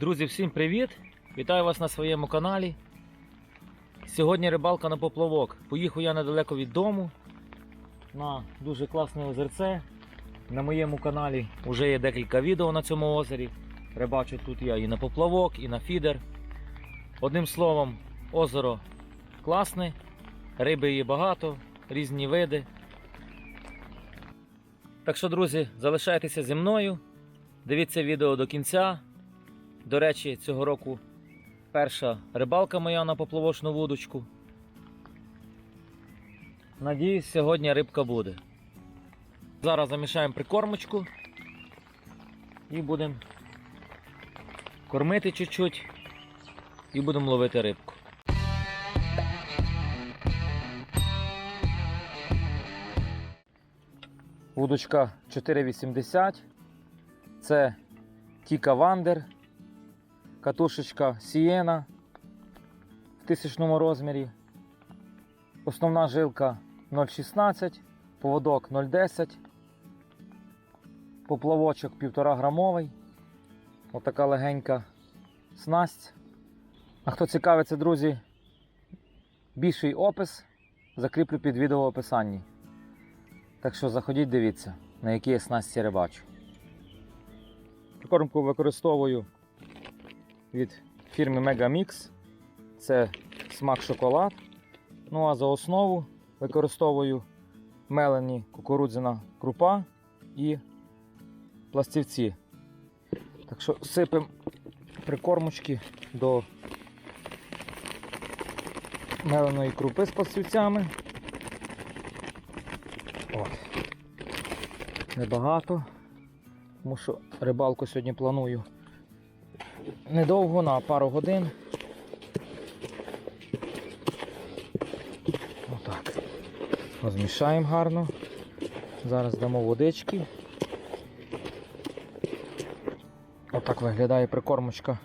Друзі, всім привіт! Вітаю вас на своєму каналі. Сьогодні рибалка на поплавок. Поїхав я недалеко від дому на дуже класне озерце. На моєму каналі вже є декілька відео на цьому озері. Рибачу тут я і на поплавок, і на фідер. Одним словом, озеро класне, риби є багато, різні види. Так що, друзі, залишайтеся зі мною. Дивіться відео до кінця. До речі, цього року перша рибалка моя на поплавочну вудочку. Надіюсь, сьогодні рибка буде. Зараз замішаємо прикормочку і будемо кормити чуть-чуть і будемо ловити рибку. Вудочка 4,80. Це Тіка Вандер, катушечка Сієна в тисячному розмірі. Основна жилка 0,16, поводок 0,10, поплавочок 1,5 грамовий. Отака легенька снасть. А хто цікавиться, друзі, більший опис закріплю під відео в описанні. Так що заходіть, дивіться, на які я снасті рибачу. Прикормку використовую від фірми Megamix. Це смак шоколад. Ну а за основу використовую мелені кукурудзяна крупа і пластівці. Так що сипемо прикормочки до меленої крупи з пластівцями. От. Небагато, тому що рибалку сьогодні планую недовго, на пару годин. Отак. Розмішаємо гарно. Зараз дамо водички. Отак виглядає прикормочка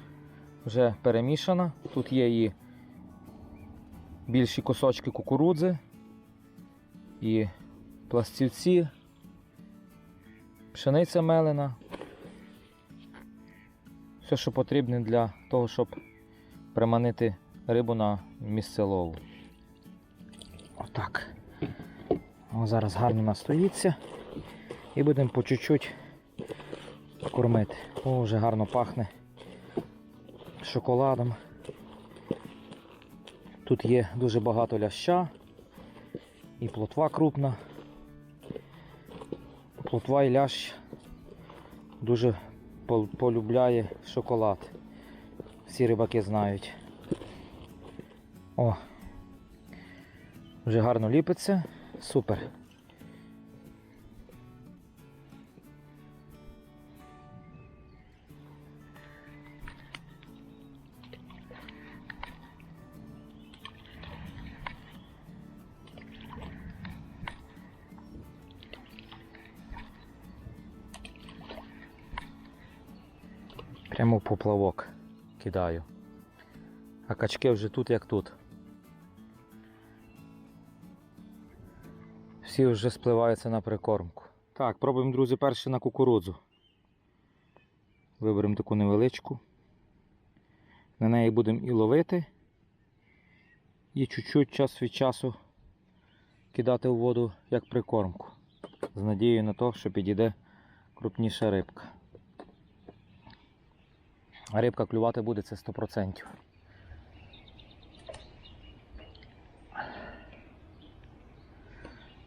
вже перемішана. Тут є і більші кусочки кукурудзи, і пластівці, пшениця мелена. Все, що потрібне для того, щоб приманити рибу на місце лову. Отак. О, зараз гарно настоїться і будемо по чуть-чуть кормити. О, вже гарно пахне шоколадом. Тут є дуже багато ляща і плотва крупна. Плотва і лящ дуже полюбляє шоколад. Всі рибаки знають. О, вже гарно ліпиться. Супер. Прямо поплавок кидаю. А качки вже тут як тут. Всі вже спливаються на прикормку. Так, пробуємо, друзі, перше на кукурудзу. Виберемо таку невеличку. На неї будемо і ловити. І чуть-чуть час від часу кидати в воду як прикормку. З надією на те, що підійде крупніша рибка. Рибка клювати буде це 100%.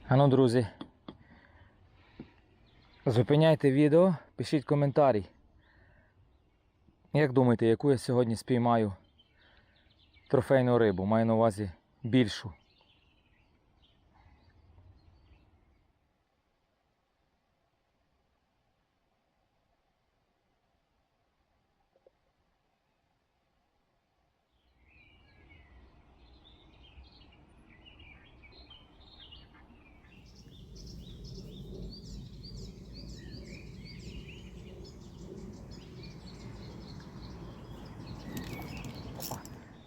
А ну, друзі, зупиняйте відео, пишіть коментарі. Як думаєте, яку я сьогодні спіймаю трофейну рибу? Маю на увазі більшу.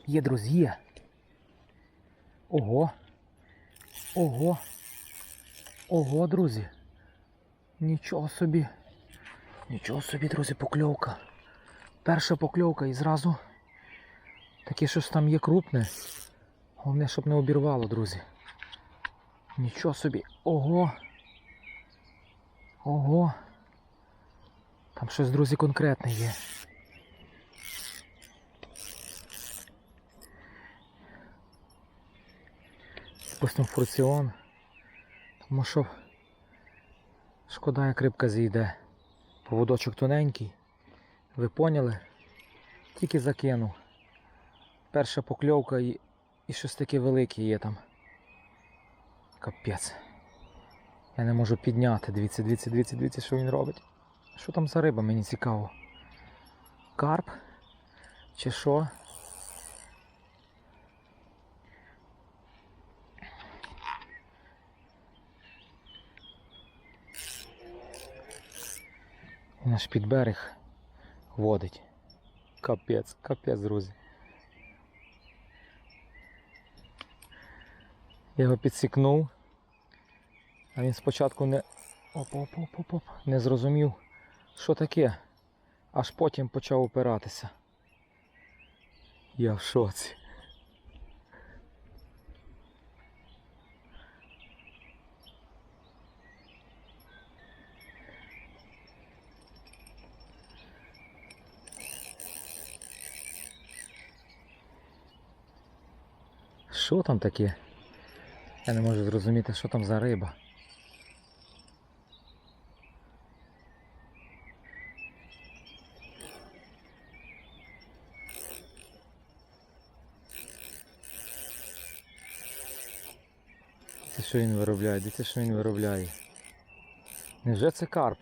Є, друзі. Ого. Ого. Ого, друзі. Нічого собі. Нічого собі, друзі, покльовка. Перша покльовка і зразу таке щось там є крупне. Головне, щоб не обірвало, друзі. Нічого собі. Ого. Ого. Там щось, друзі, конкретне є. Допустим, фурціон. Тому що шкода, як рибка зійде. Поводочок тоненький. Ви поняли? Тільки закинув. Перша покльовка і, і щось таке велике є там. Капець. Я не можу підняти. Дивіться, дивіться, дивіться, дивіться, що він робить. Що там за риба, мені цікаво. Карп? Чи що? Аж під берег водить. Капець, капець, друзі. Я його підсікнув. А він спочатку не. Оп-оп-оп-оп, не зрозумів, що таке. Аж потім почав опиратися. Я в шоці. Що там таке? Я не можу зрозуміти, що там за риба. Це що він виробляє? Дивіться, що він виробляє. Невже це карп?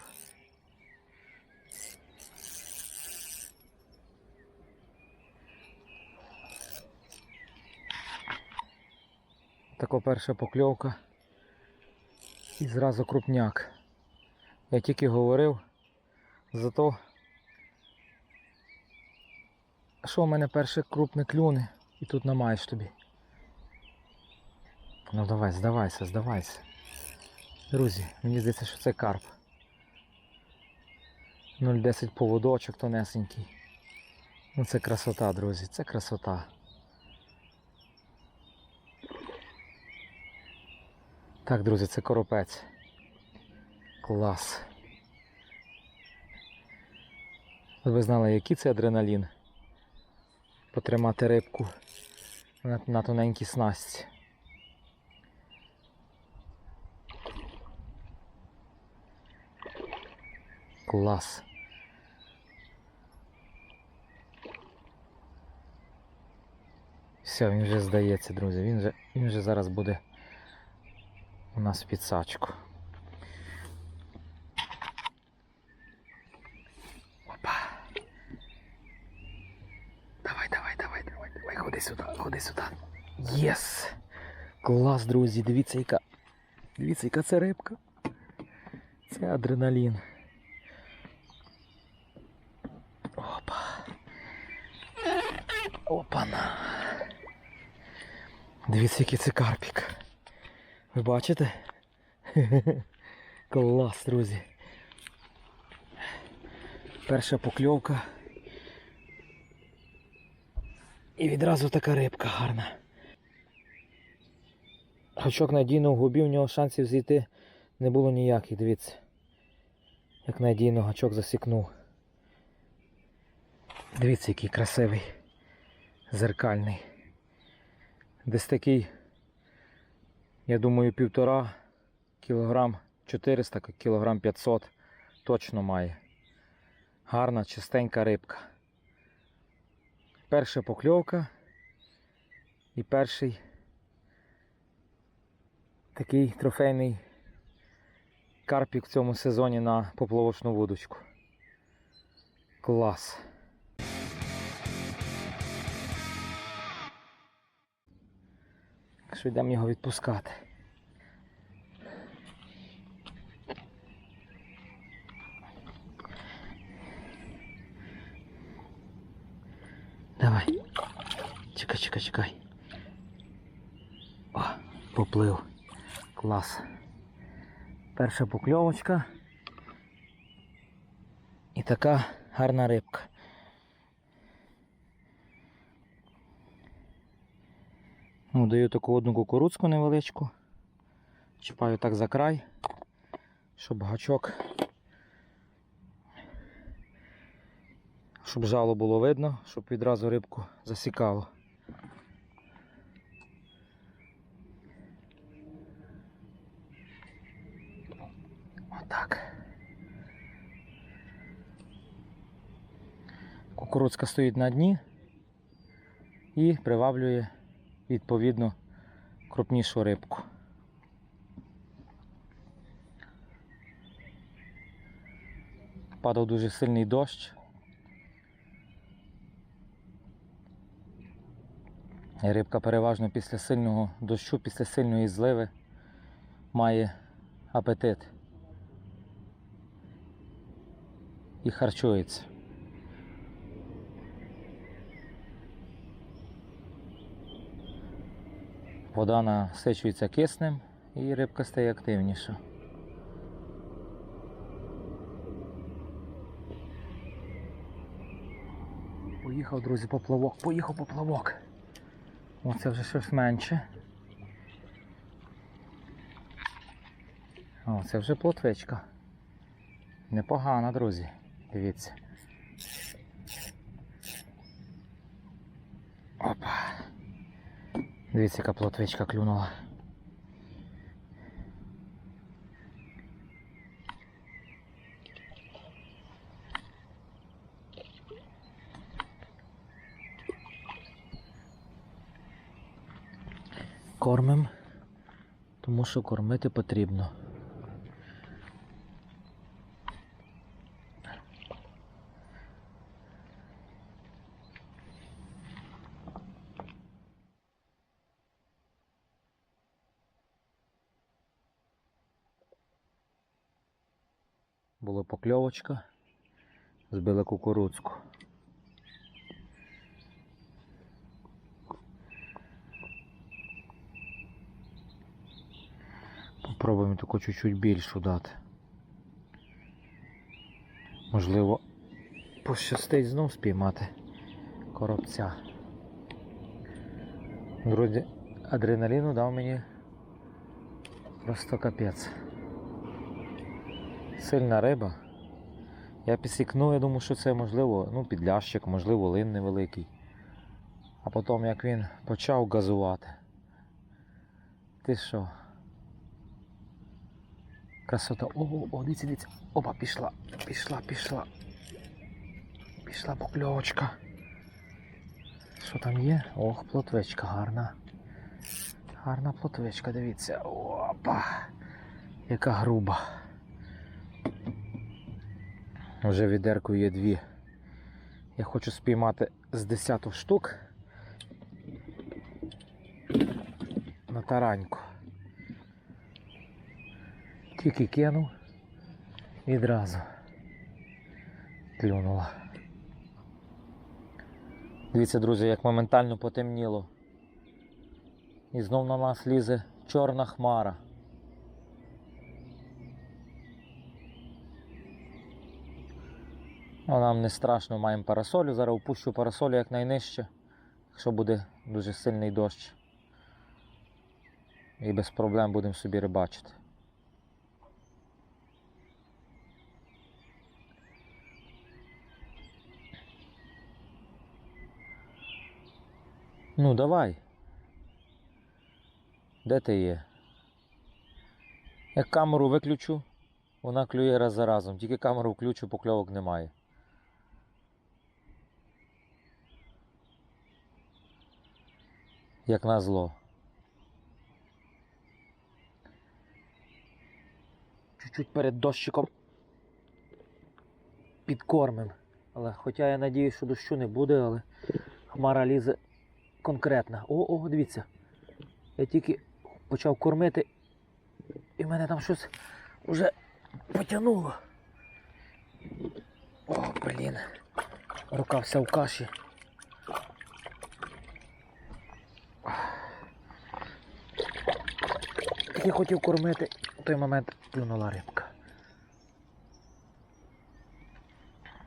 Така перша покльовка. І зразу крупняк. Я тільки говорив, зато що в мене перше крупне клюне і тут намаєш тобі. Ну давай, здавайся, здавайся. Друзі, мені здається, що це карп. 0,10 поводочок тонесенький. Ну це красота, друзі, це красота. Так, друзі, це коропець. Клас. Ви знали, який це адреналін? Потримати рибку на, на тоненькій снасті. Клас. Все, він вже здається, друзі. Він вже, він вже зараз буде у нас підсачку. Опа. Давай, давай, давай, давай, давай, ходи сюди, ходи сюди. Єс! Клас, друзі, дивіться, яка. Дивіться, яка це рибка. Це адреналін. Опа. Опана. Дивіться, який це карпік. Ви бачите? Клас, друзі. Перша покльовка. І відразу така рибка гарна. Гачок надійно в губі, в нього шансів зійти не було ніяких, дивіться. Як надійно гачок засікнув. Дивіться, який красивий, зеркальний. Десь такий я думаю, півтора кілограм 400, кілограм 500 точно має. Гарна, чистенька рибка. Перша покльовка і перший такий трофейний карпік в цьому сезоні на поплавочну вудочку. Клас. Так що йдемо його відпускати. Давай. Чекай, чекай, чекай. О, поплив. Клас. Перша покльовочка. І така гарна рибка. Ну, даю таку одну кукурудзку невеличку. Чіпаю так за край, щоб гачок. Щоб жало було видно, щоб відразу рибку засікало. Отак. Кукурудзка стоїть на дні і приваблює відповідно крупнішу рибку. Падав дуже сильний дощ. Рибка переважно після сильного дощу, після сильної зливи має апетит і харчується. Вода насичується киснем і рибка стає активніша. Поїхав, друзі, поплавок, поїхав поплавок. Оце вже щось менше. О, це вже плотвичка. Непогана, друзі. Дивіться. Опа. Дивіться, яка плотвичка клюнула. Кормим, тому що кормити потрібно. Покльовочка, збили кукурудзку. Попробуємо таку чуть-чуть більшу дати. Можливо, пощастить знов спіймати коробця. Друзі, адреналіну дав мені просто капець. Сильна риба. Я підсікнув, я думаю, що це можливо, ну, підлящик, можливо, лин невеликий. А потім як він почав газувати. Ти що? Красота. О, о, дивіться, дивіться. Опа, пішла, пішла, пішла. Пішла покльовочка. Що там є? Ох, плотвичка гарна. Гарна плотвичка, дивіться. Опа! Яка груба. Вже відерку є дві. Я хочу спіймати з десяток штук на тараньку. Тільки кинув відразу клюнула. Дивіться, друзі, як моментально потемніло. І знов на нас лізе чорна хмара. Ну, нам не страшно, маємо парасолю. Зараз опущу парасолю якнайнижче, якщо буде дуже сильний дощ. І без проблем будемо собі рибачити. Ну, давай. Де ти є? Як камеру виключу, вона клює раз за разом. Тільки камеру включу, покльовок немає. Як назло. Чуть-чуть перед дощиком підкормим. Але хоча я надію, що дощу не буде, але хмара лізе конкретна. О, о, дивіться. Я тільки почав кормити, і в мене там щось вже потягнуло. О, блін. Рука вся в каші. я хотів кормити, в той момент плюнула рибка.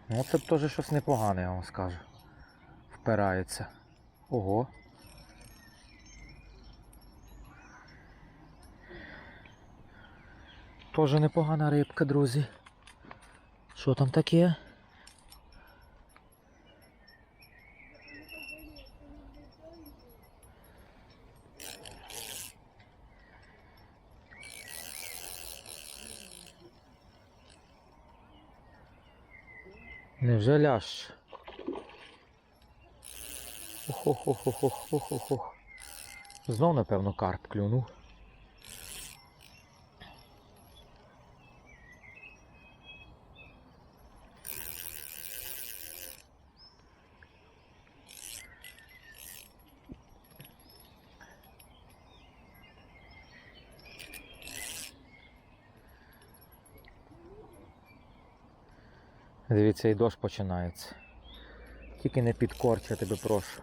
Ну це б теж щось непогане, я вам скажу. Впирається. Ого. Тоже непогана рибка, друзі. Що там таке? Невже ляж? Ох-ох-ох-ох-ох-ох-ох. Знов, напевно, карп клюнув. Дивіться, і дощ починається. Тільки не підкорч, я тебе прошу.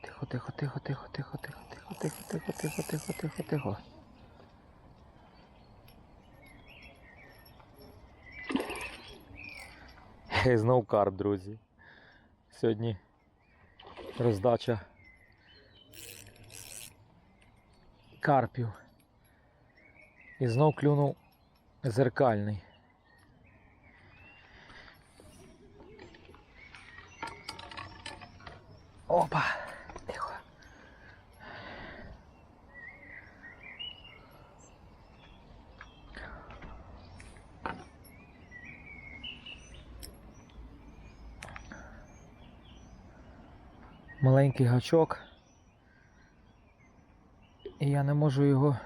Тихо, тихо, тихо, тихо, тихо, тихо, тихо, тихо, тихо, тихо, тихо, тихо, тихо. Знов карп, друзі. Сьогодні роздача карпів. І знов клюнув зеркальний. Опа! Тихо. Маленький гачок. І я не можу його.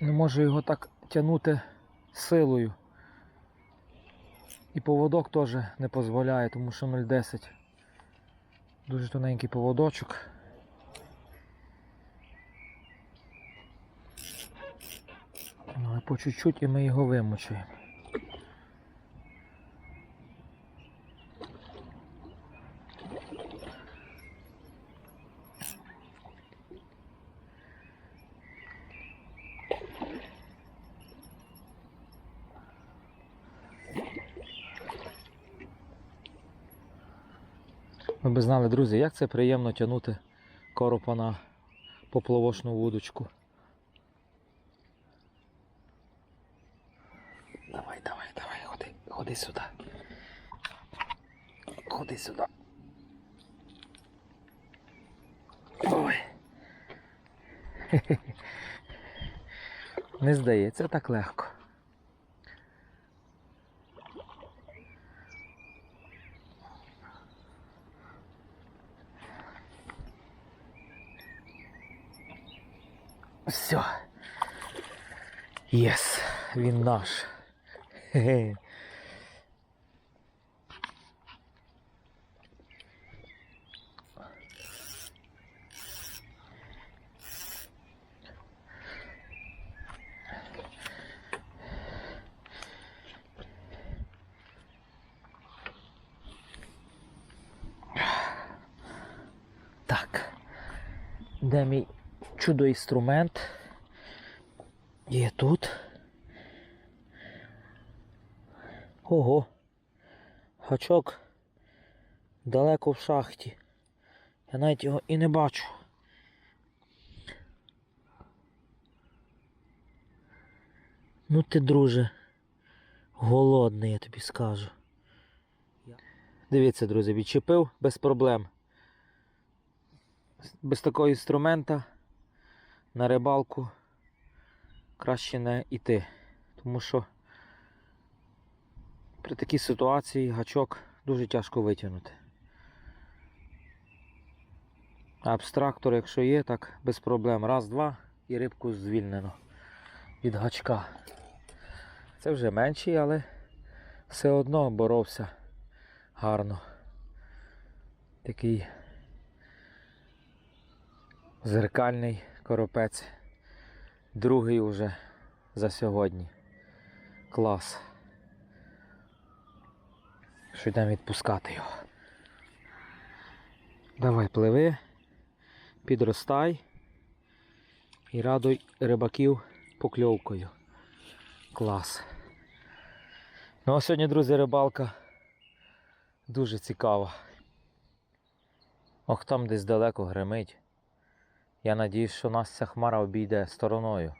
Не можу його так тягнути силою. І поводок теж не дозволяє, тому що 0,10. Дуже тоненький поводочок. Ну, Але по чуть-чуть і ми його вимочуємо. Ви б знали, друзі, як це приємно тягнути коропа на поплавочну вудочку. Давай, давай, давай, ходи, ходи сюди. Ходи сюди. Ой. Не здається так легко. Все. Єс, він наш. Хе-хе. Так. Де мій чудо-інструмент? Є тут. Ого. Гачок далеко в шахті. Я навіть його і не бачу. Ну ти, друже, голодний, я тобі скажу. Дивіться, друзі, відчепив без проблем. Без такого інструмента на рибалку краще не йти. Тому що при такій ситуації гачок дуже тяжко витягнути. Абстрактор, якщо є, так без проблем. Раз, два і рибку звільнено від гачка. Це вже менший, але все одно боровся гарно. Такий зеркальний коропець. Другий уже за сьогодні. Клас. Що йдемо відпускати його. Давай пливи, підростай і радуй рибаків покльовкою. Клас. Ну а сьогодні, друзі, рибалка дуже цікава. Ох, там десь далеко гримить. Я надіюсь, що нас ця хмара обійде стороною.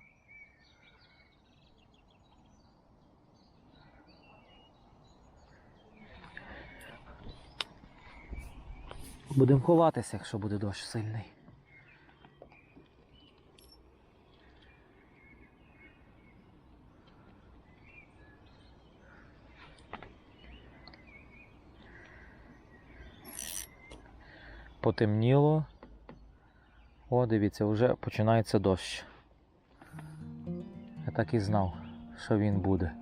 Будемо ховатися, якщо буде дощ сильний. Потемніло. О, дивіться, вже починається дощ. Я так і знав, що він буде.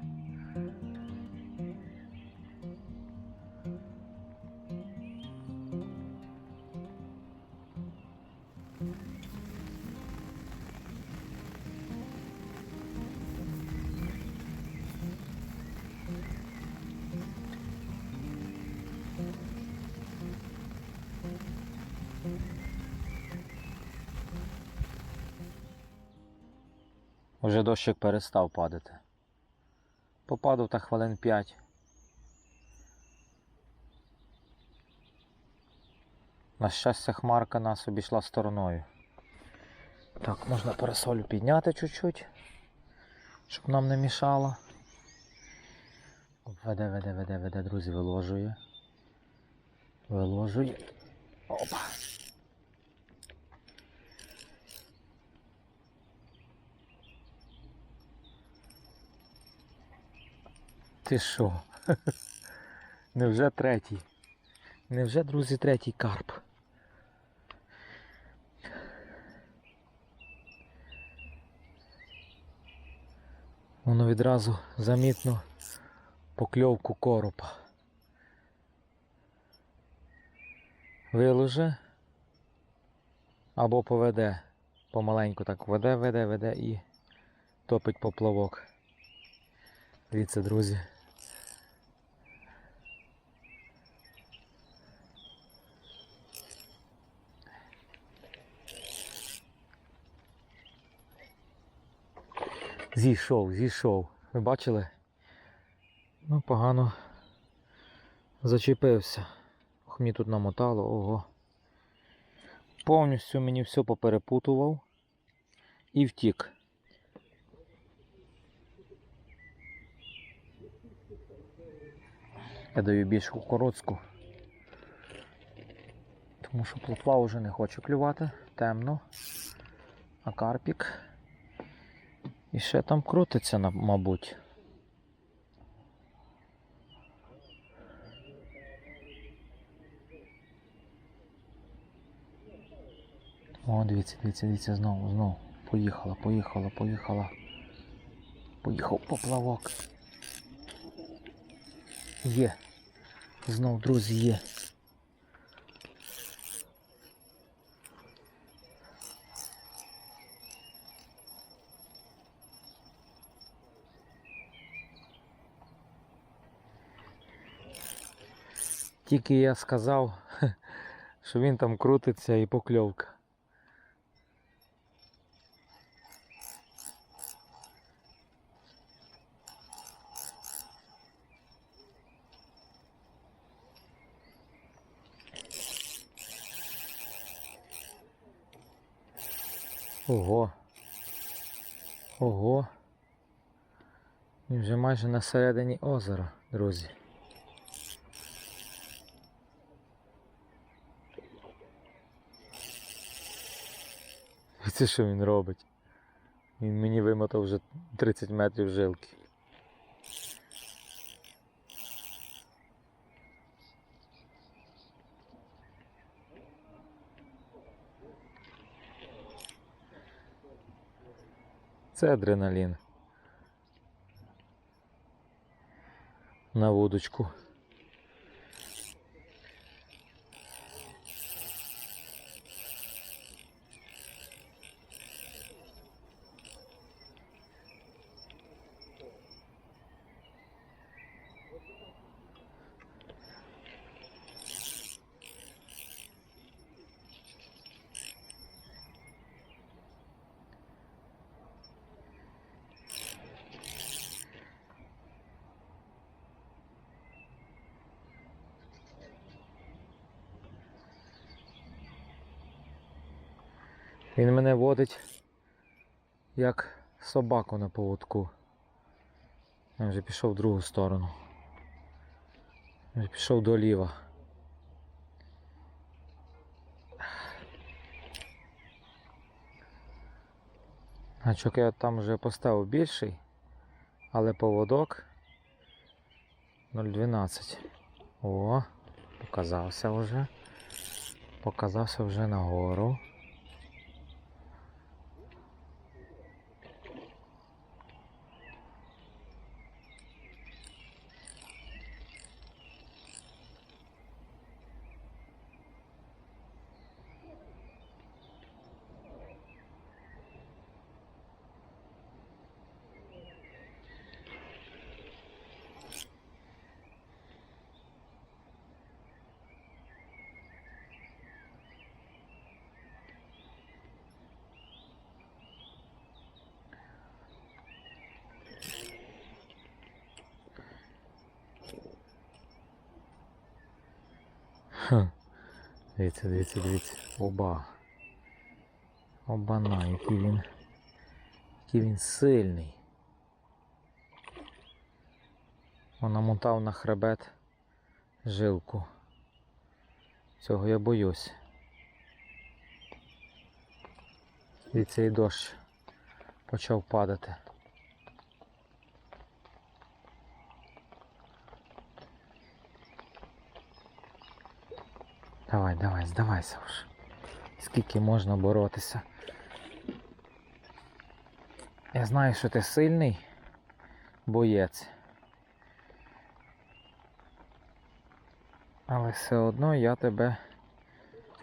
Дощик перестав падати. Попадав так хвилин 5. На щастя, хмарка нас обійшла стороною. Так, можна парасолю підняти чуть-чуть, щоб нам не мішало. Веде, веде, веде, веде, друзі, виложує. Виложує. Опа. Ти що? Невже третій? Невже, друзі, третій карп? Воно відразу замітно покльовку коропа. Виложе або поведе. Помаленьку так веде, веде, веде і топить поплавок. Дивіться, друзі. Зійшов, зійшов. Ви бачили? Ну, погано зачепився. Ох, мені тут намотало, ого. Повністю мені все поперепутував і втік. Я даю більш кукурудзку. Тому що плотва вже не хоче клювати, темно. А карпік. І ще там крутиться, мабуть. О, дивіться, дивіться, дивіться, знову, знову. Поїхала, поїхала, поїхала. Поїхав поплавок. Є. Знов, друзі, є. Тільки я сказав, що він там крутиться і покльовка. Ого. Ого. Він вже майже на середині озера, друзі. Це що він робить? Він мені вимотав вже 30 метрів жилки. Це адреналін. На вудочку. Він мене водить як собаку на поводку. Я вже пішов в другу сторону. Вже пішов до ліва. Гачок я там вже поставив більший, але поводок 0,12. О, показався вже. Показався вже нагору. Дивіться, дивіться, дивіться. Оба. Обана, який він. Який він сильний. Он намотав на хребет жилку. Цього я боюсь. І дощ почав падати. Давай, давай, здавайся вже. Скільки можна боротися. Я знаю, що ти сильний боєць. Але все одно я тебе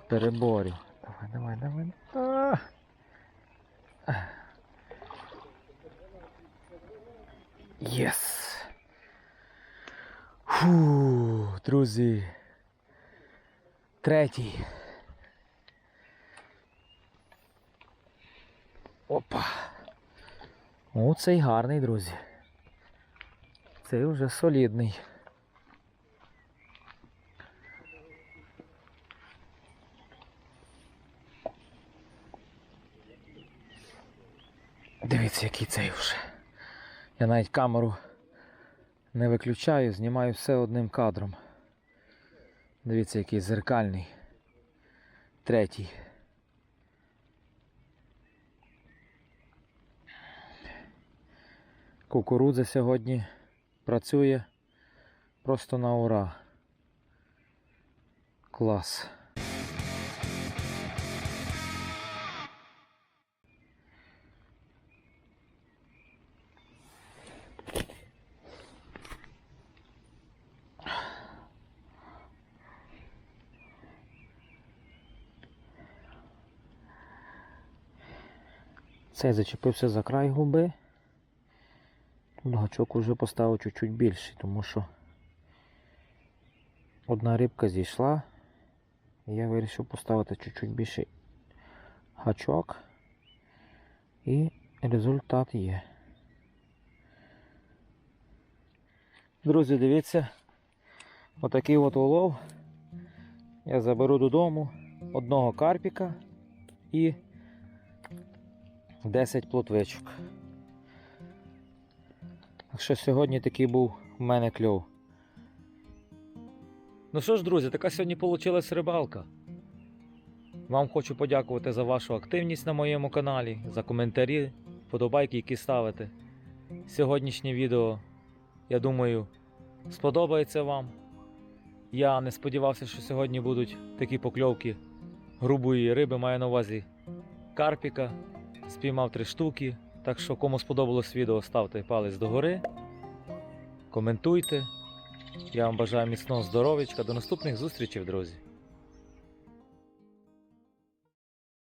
переборю. Давай, давай, давай. А! Єс! Фу, друзі. Третій. Опа. О, цей гарний, друзі. Цей вже солідний. Дивіться, який цей вже. Я навіть камеру не виключаю, знімаю все одним кадром. Дивіться, який зеркальний. Третій. Кукурудза сьогодні працює просто на ура. Клас. Цей зачепився за край губи. Тут гачок уже поставив чуть-чуть більший, тому що одна рибка зійшла. І я вирішив поставити чуть-чуть більший гачок. І результат є. Друзі, дивіться, отакий от улов. Я заберу додому одного карпіка і 10 плотвичок. Так що сьогодні такий був у мене кльов. Ну що ж, друзі, така сьогодні вийшла рибалка. Вам хочу подякувати за вашу активність на моєму каналі, за коментарі, вподобайки, які ставите. Сьогоднішнє відео, я думаю, сподобається вам. Я не сподівався, що сьогодні будуть такі покльовки грубої риби, маю на увазі карпіка. Спіймав три штуки. Так що, кому сподобалось відео, ставте палець догори. Коментуйте. Я вам бажаю міцного здоров'ячка. До наступних зустрічей, друзі.